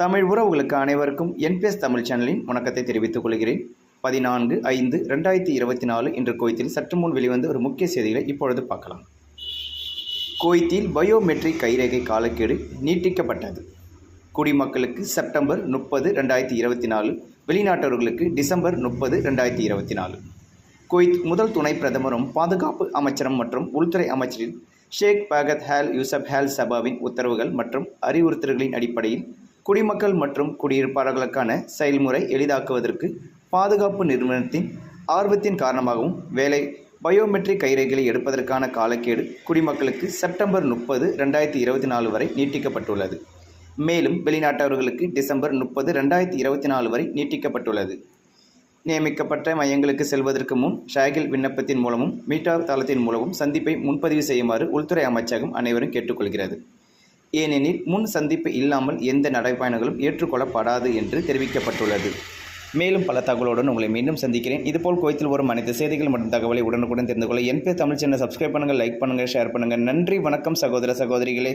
தமிழ் உறவுகளுக்கு அனைவருக்கும் என்பிஎஸ் தமிழ் சேனலின் வணக்கத்தை தெரிவித்துக் கொள்கிறேன். பதினான்கு ஐந்து ரெண்டாயிரத்தி இருபத்தி நாலு இன்று கோயத்தில் சற்று முன் வெளிவந்த ஒரு முக்கிய செய்திகளை இப்பொழுது பார்க்கலாம். கோயத்தில் பயோமெட்ரிக் கைரேகை காலக்கெடு நீட்டிக்கப்பட்டது. குடிமக்களுக்கு செப்டம்பர் முப்பது ரெண்டாயிரத்தி இருபத்தி நாலு வெளிநாட்டவர்களுக்கு டிசம்பர் முப்பது ரெண்டாயிரத்தி இருபத்தி நாலு. குவைத் முதல் துணை பிரதமரும் பாதுகாப்பு அமைச்சரும் மற்றும் உள்துறை அமைச்சரின் ஷேக் பாகத் ஹேல் யூசப் ஹேல் சபாவின் உத்தரவுகள் மற்றும் அறிவுறுத்தல்களின் அடிப்படையில் குடிமக்கள் மற்றும் குடியிருப்பாளர்களுக்கான செயல்முறை எளிதாக்குவதற்கு பாதுகாப்பு நிறுவனத்தின் ஆர்வத்தின் காரணமாகவும் வேலை பயோமெட்ரிக் கைரேகைகளை எடுப்பதற்கான காலக்கேடு குடிமக்களுக்கு செப்டம்பர் முப்பது ரெண்டாயிரத்தி இருபத்தி நாலு வரை நீட்டிக்கப்பட்டுள்ளது. மேலும் வெளிநாட்டவர்களுக்கு டிசம்பர் முப்பது ரெண்டாயிரத்தி இருபத்தி நாலு வரை நீட்டிக்கப்பட்டுள்ளது. நியமிக்கப்பட்ட மையங்களுக்கு செல்வதற்கு முன் ஷாகில் விண்ணப்பத்தின் மூலமும் மீட்டா தளத்தின் மூலமும் சந்திப்பை முன்பதிவு செய்யுமாறு உள்துறை அமைச்சகம் அனைவரும் கேட்டுக்கொள்கிறது. ஏனெனில் முன் சந்திப்பு இல்லாமல் எந்த நடைப்பயணங்களும் ஏற்றுக்கொள்ளப்படாது என்று தெரிவிக்கப்பட்டுள்ளது. மேலும் பல தகவலுடன் உங்களை மீண்டும் சந்திக்கிறேன். இதுபோல் கோயத்தில் வரும் அனைத்து செய்திகள் மற்றும் தகவலை உடனுக்குடன் தெரிந்து கொள்ள என்பே தமிழ் சேனல். சப்ஸ்கிரைப் பண்ணுங்கள் லைக் பண்ணுங்கள் ஷேர் பண்ணுங்கள் நன்றி வணக்கம் சகோதர சகோதரிகளே.